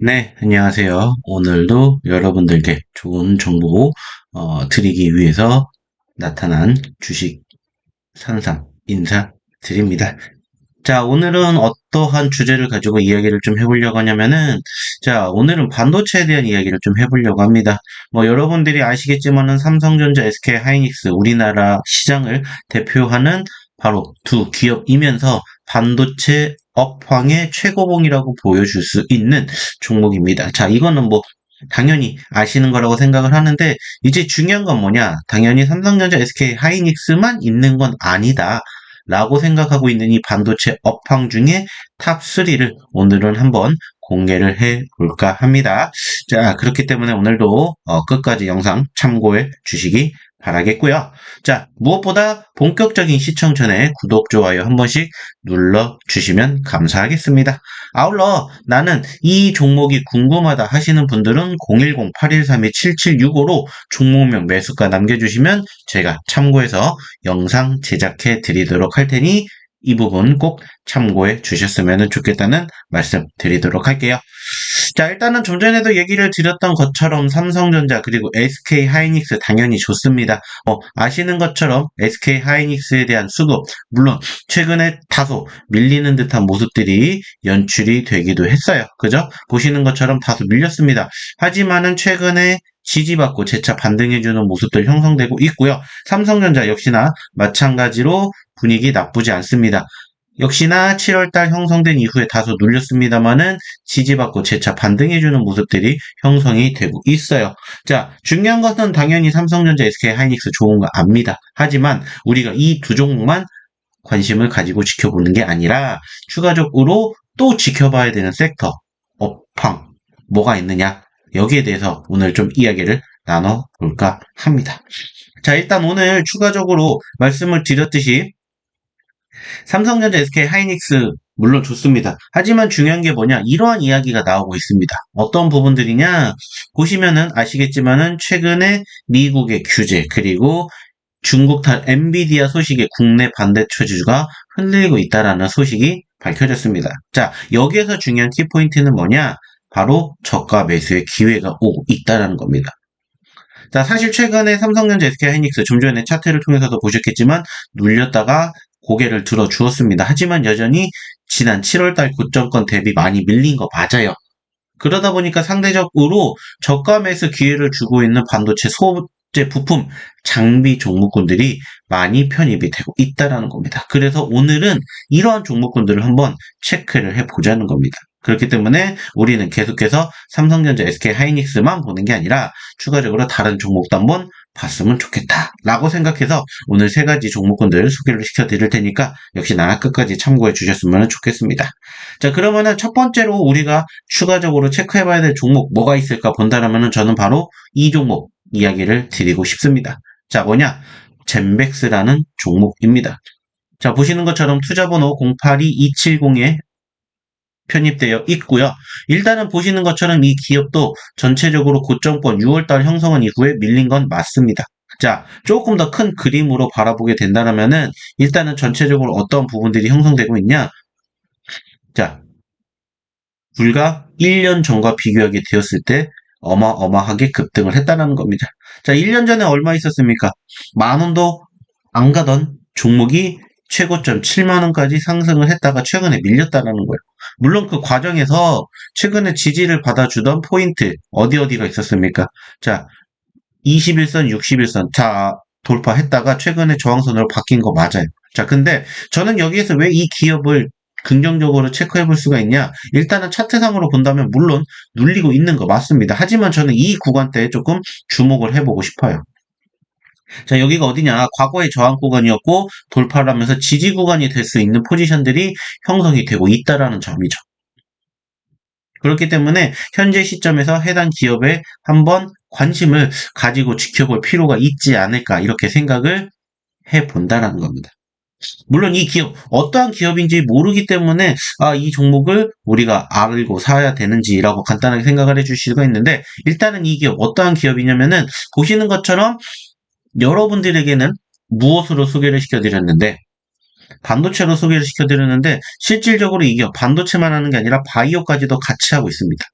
네, 안녕하세요. 오늘도 여러분들께 좋은 정보 어, 드리기 위해서 나타난 주식 산삼 인사 드립니다. 자, 오늘은 어떠한 주제를 가지고 이야기를 좀 해보려고 하냐면은, 자, 오늘은 반도체에 대한 이야기를 좀 해보려고 합니다. 뭐, 여러분들이 아시겠지만은 삼성전자, SK 하이닉스, 우리나라 시장을 대표하는 바로 두 기업이면서 반도체 업황의 최고봉이라고 보여줄 수 있는 종목입니다. 자, 이거는 뭐, 당연히 아시는 거라고 생각을 하는데, 이제 중요한 건 뭐냐? 당연히 삼성전자, SK 하이닉스만 있는 건 아니다. 라고 생각하고 있는 이 반도체 업황 중에 탑3를 오늘은 한번 공개를 해 볼까 합니다. 자, 그렇기 때문에 오늘도 어, 끝까지 영상 참고해 주시기 바라겠고요. 자, 무엇보다 본격적인 시청 전에 구독, 좋아요 한 번씩 눌러주시면 감사하겠습니다. 아울러 나는 이 종목이 궁금하다 하시는 분들은 010-813-7765로 종목명 매수가 남겨주시면 제가 참고해서 영상 제작해 드리도록 할 테니 이 부분 꼭 참고해 주셨으면 좋겠다는 말씀 드리도록 할게요. 자, 일단은 좀 전에도 얘기를 드렸던 것처럼 삼성전자 그리고 SK 하이닉스 당연히 좋습니다. 어, 아시는 것처럼 SK 하이닉스에 대한 수급, 물론 최근에 다소 밀리는 듯한 모습들이 연출이 되기도 했어요. 그죠? 보시는 것처럼 다소 밀렸습니다. 하지만은 최근에 지지받고 재차 반등해주는 모습들 형성되고 있고요. 삼성전자 역시나 마찬가지로 분위기 나쁘지 않습니다. 역시나 7월달 형성된 이후에 다소 눌렸습니다만은 지지받고 재차 반등해주는 모습들이 형성이 되고 있어요. 자, 중요한 것은 당연히 삼성전자, SK 하이닉스 좋은 거 압니다. 하지만 우리가 이 두 종목만 관심을 가지고 지켜보는 게 아니라 추가적으로 또 지켜봐야 되는 섹터, 업황, 뭐가 있느냐 여기에 대해서 오늘 좀 이야기를 나눠볼까 합니다. 자, 일단 오늘 추가적으로 말씀을 드렸듯이 삼성전자, SK 하이닉스 물론 좋습니다. 하지만 중요한 게 뭐냐? 이러한 이야기가 나오고 있습니다. 어떤 부분들이냐? 보시면은 아시겠지만은 최근에 미국의 규제 그리고 중국탄 엔비디아 소식에 국내 반대처주가 흔들리고 있다라는 소식이 밝혀졌습니다. 자, 여기에서 중요한 키포인트는 뭐냐? 바로 저가 매수의 기회가 오고 있다는 겁니다. 자, 사실 최근에 삼성전자, SK 하이닉스 좀 전에 차트를 통해서도 보셨겠지만 눌렸다가 고개를 들어 주었습니다. 하지만 여전히 지난 7월달 고점권 대비 많이 밀린 거 맞아요. 그러다 보니까 상대적으로 저가 매수 기회를 주고 있는 반도체 소재 부품 장비 종목군들이 많이 편입이 되고 있다라는 겁니다. 그래서 오늘은 이러한 종목군들을 한번 체크를 해보자는 겁니다. 그렇기 때문에 우리는 계속해서 삼성전자, SK 하이닉스만 보는 게 아니라 추가적으로 다른 종목도 한번 봤으면 좋겠다 라고 생각해서 오늘 세 가지 종목군들 소개를 시켜드릴 테니까 역시나 끝까지 참고해 주셨으면 좋겠습니다. 자 그러면은 첫 번째로 우리가 추가적으로 체크해 봐야 될 종목 뭐가 있을까 본다라면은 저는 바로 이 종목 이야기를 드리고 싶습니다. 자 뭐냐 젠백스라는 종목입니다. 자 보시는 것처럼 투자번호 082270에 편입되어 있고요. 일단은 보시는 것처럼 이 기업도 전체적으로 고점권 6월달 형성한 이후에 밀린 건 맞습니다. 자, 조금 더 큰 그림으로 바라보게 된다면은 일단은 전체적으로 어떤 부분들이 형성되고 있냐? 자, 불과 1년 전과 비교하게 되었을 때 어마어마하게 급등을 했다는 겁니다. 자, 1년 전에 얼마 있었습니까? 만 원도 안 가던 종목이 최고점 7만원까지 상승을 했다가 최근에 밀렸다는 거예요. 물론 그 과정에서 최근에 지지를 받아주던 포인트, 어디 어디가 있었습니까? 자, 21선, 61선, 자, 돌파했다가 최근에 저항선으로 바뀐 거 맞아요. 자, 근데 저는 여기에서 왜 이 기업을 긍정적으로 체크해 볼 수가 있냐? 일단은 차트상으로 본다면 물론 눌리고 있는 거 맞습니다. 하지만 저는 이 구간대에 조금 주목을 해보고 싶어요. 자, 여기가 어디냐? 과거의 저항 구간이었고 돌파를 하면서 지지 구간이 될 수 있는 포지션들이 형성이 되고 있다라는 점이죠. 그렇기 때문에 현재 시점에서 해당 기업에 한번 관심을 가지고 지켜볼 필요가 있지 않을까 이렇게 생각을 해 본다라는 겁니다. 물론 이 기업 어떠한 기업인지 모르기 때문에 아, 이 종목을 우리가 알고 사야 되는지라고 간단하게 생각을 해줄 수가 있는데 일단은 이 기업 어떠한 기업이냐면은 보시는 것처럼 여러분들에게는 무엇으로 소개를 시켜드렸는데 반도체로 소개를 시켜드렸는데 실질적으로 이게 반도체만 하는 게 아니라 바이오까지도 같이 하고 있습니다.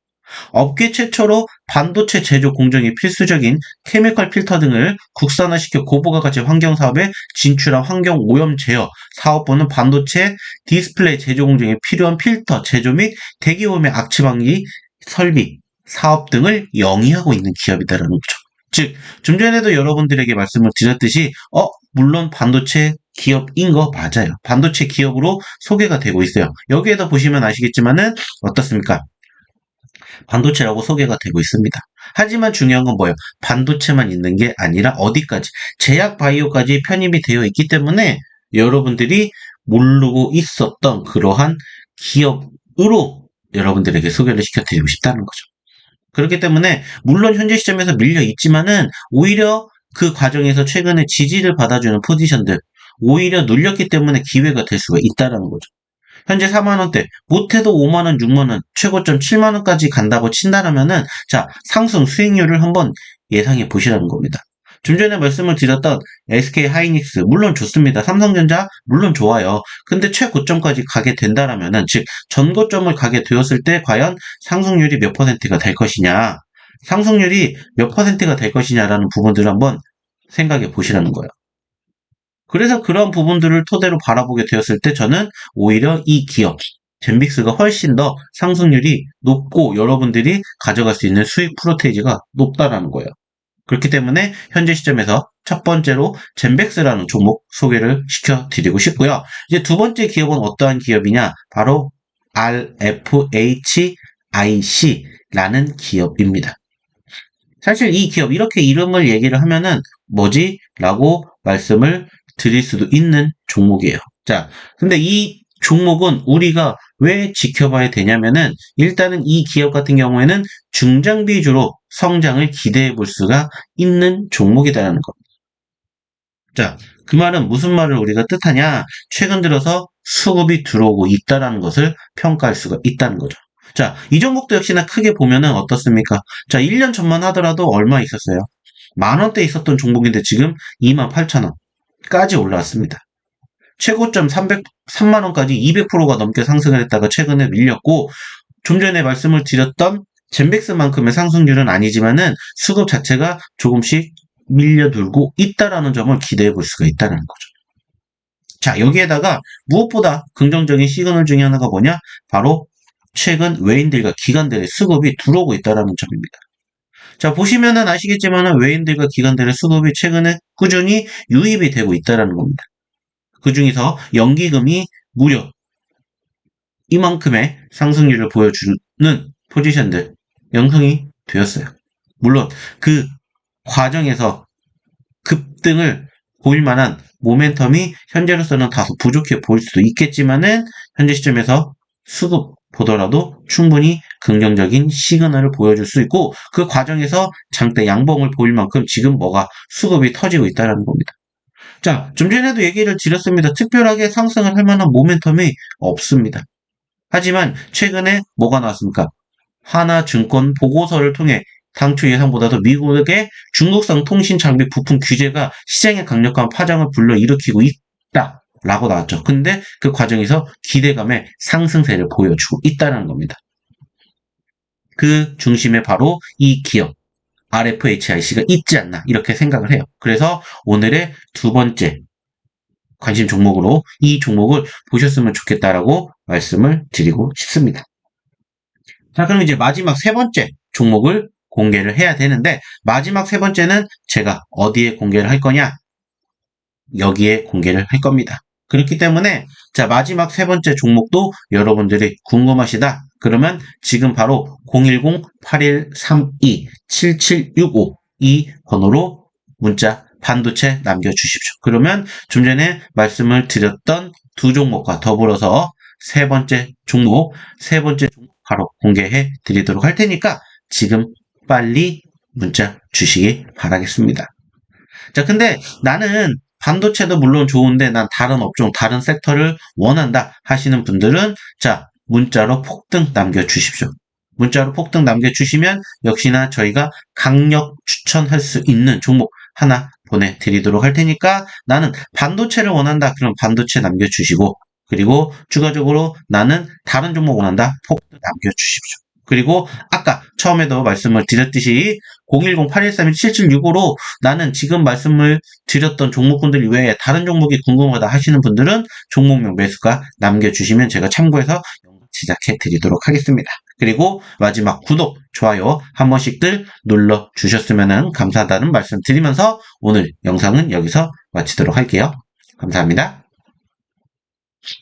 업계 최초로 반도체 제조 공정이 필수적인 케미컬 필터 등을 국산화시켜 고부가 가치 환경 사업에 진출한 환경 오염 제어 사업부는 반도체 디스플레이 제조 공정에 필요한 필터 제조 및 대기 오염의 악취 방지 설비 사업 등을 영위하고 있는 기업이다라는 거죠. 즉, 좀 전에도 여러분들에게 말씀을 드렸듯이, 어, 물론 반도체 기업인 거 맞아요. 반도체 기업으로 소개가 되고 있어요. 여기에도 보시면 아시겠지만은, 어떻습니까? 반도체라고 소개가 되고 있습니다. 하지만 중요한 건 뭐예요? 반도체만 있는 게 아니라 어디까지, 제약 바이오까지 편입이 되어 있기 때문에 여러분들이 모르고 있었던 그러한 기업으로 여러분들에게 소개를 시켜드리고 싶다는 거죠. 그렇기 때문에 물론 현재 시점에서 밀려 있지만은 오히려 그 과정에서 최근에 지지를 받아주는 포지션들 오히려 눌렸기 때문에 기회가 될 수가 있다라는 거죠. 현재 4만원대, 못해도 5만원, 6만원, 최고점 7만원까지 간다고 친다라면은, 자, 상승 수익률을 한번 예상해 보시라는 겁니다. 좀 전에 말씀을 드렸던 SK 하이닉스, 물론 좋습니다. 삼성전자, 물론 좋아요. 근데 최고점까지 가게 된다라면은, 즉, 전고점을 가게 되었을 때 과연 상승률이 몇 퍼센트가 될 것이냐, 상승률이 몇 퍼센트가 될 것이냐라는 부분들을 한번 생각해 보시라는 거예요. 그래서 그런 부분들을 토대로 바라보게 되었을 때 저는 오히려 이 기업, 젠빅스가 훨씬 더 상승률이 높고 여러분들이 가져갈 수 있는 수익 프로테이지가 높다라는 거예요. 그렇기 때문에 현재 시점에서 첫 번째로 젠백스라는 종목 소개를 시켜드리고 싶고요. 이제 두 번째 기업은 어떠한 기업이냐? 바로 RFHIC라는 기업입니다. 사실 이 기업 이렇게 이름을 얘기를 하면은 뭐지? 라고 말씀을 드릴 수도 있는 종목이에요. 자, 근데 이 종목은 우리가 왜 지켜봐야 되냐면은 일단은 이 기업 같은 경우에는 중장비 주로 성장을 기대해 볼 수가 있는 종목이다라는 겁니다. 자, 그 말은 무슨 말을 우리가 뜻하냐? 최근 들어서 수급이 들어오고 있다라는 것을 평가할 수가 있다는 거죠. 자, 이 종목도 역시나 크게 보면은 어떻습니까? 자, 1년 전만 하더라도 얼마 있었어요? 만 원대 있었던 종목인데 지금 2만 8천 원 까지 올라왔습니다. 최고점 300, 3만원까지 200%가 넘게 상승을 했다가 최근에 밀렸고, 좀 전에 말씀을 드렸던 젠백스만큼의 상승률은 아니지만은 수급 자체가 조금씩 밀려들고 있다라는 점을 기대해 볼 수가 있다는 거죠. 자, 여기에다가 무엇보다 긍정적인 시그널 중에 하나가 뭐냐? 바로 최근 외인들과 기관들의 수급이 들어오고 있다는 점입니다. 자, 보시면은 아시겠지만 외인들과 기관들의 수급이 최근에 꾸준히 유입이 되고 있다는 겁니다. 그 중에서 연기금이 무려 이만큼의 상승률을 보여주는 포지션들 형성이 되었어요. 물론 그 과정에서 급등을 보일 만한 모멘텀이 현재로서는 다소 부족해 보일 수도 있겠지만은 현재 시점에서 수급 보더라도 충분히 긍정적인 시그널을 보여줄 수 있고 그 과정에서 장대 양봉을 보일 만큼 지금 뭐가 수급이 터지고 있다는 겁니다. 자, 좀 전에도 얘기를 드렸습니다. 특별하게 상승을 할 만한 모멘텀이 없습니다. 하지만 최근에 뭐가 나왔습니까? 하나증권 보고서를 통해 당초 예상보다도 미국의 중국산 통신 장비 부품 규제가 시장에 강력한 파장을 불러일으키고 있다. 라고 나왔죠. 근데 그 과정에서 기대감의 상승세를 보여주고 있다는 겁니다. 그 중심에 바로 이 기업, RFHIC가 있지 않나, 이렇게 생각을 해요. 그래서 오늘의 두 번째 관심 종목으로 이 종목을 보셨으면 좋겠다라고 말씀을 드리고 싶습니다. 자, 그럼 이제 마지막 세 번째 종목을 공개를 해야 되는데, 마지막 세 번째는 제가 어디에 공개를 할 거냐? 여기에 공개를 할 겁니다. 그렇기 때문에 자 마지막 세 번째 종목도 여러분들이 궁금하시다. 그러면 지금 바로 010-8132-7765 이 번호로 문자 반도체 남겨주십시오. 그러면 좀 전에 말씀을 드렸던 두 종목과 더불어서 세 번째 종목, 세 번째 종목 바로 공개해 드리도록 할 테니까 지금 빨리 문자 주시기 바라겠습니다. 자, 근데 나는 반도체도 물론 좋은데 난 다른 업종, 다른 섹터를 원한다 하시는 분들은 자, 문자로 폭등 남겨주십시오. 문자로 폭등 남겨주시면 역시나 저희가 강력 추천할 수 있는 종목 하나 보내드리도록 할 테니까 나는 반도체를 원한다. 그럼 반도체 남겨주시고 그리고 추가적으로 나는 다른 종목 원한다. 폭도 남겨주십시오. 그리고 아까 처음에도 말씀을 드렸듯이 010-8131-7765로 나는 지금 말씀을 드렸던 종목군들 이외에 다른 종목이 궁금하다 하시는 분들은 종목명 매수가 남겨주시면 제가 참고해서 시작해 드리도록 하겠습니다. 그리고 마지막 구독, 좋아요 한 번씩들 눌러 주셨으면 감사하다는 말씀 드리면서 오늘 영상은 여기서 마치도록 할게요. 감사합니다.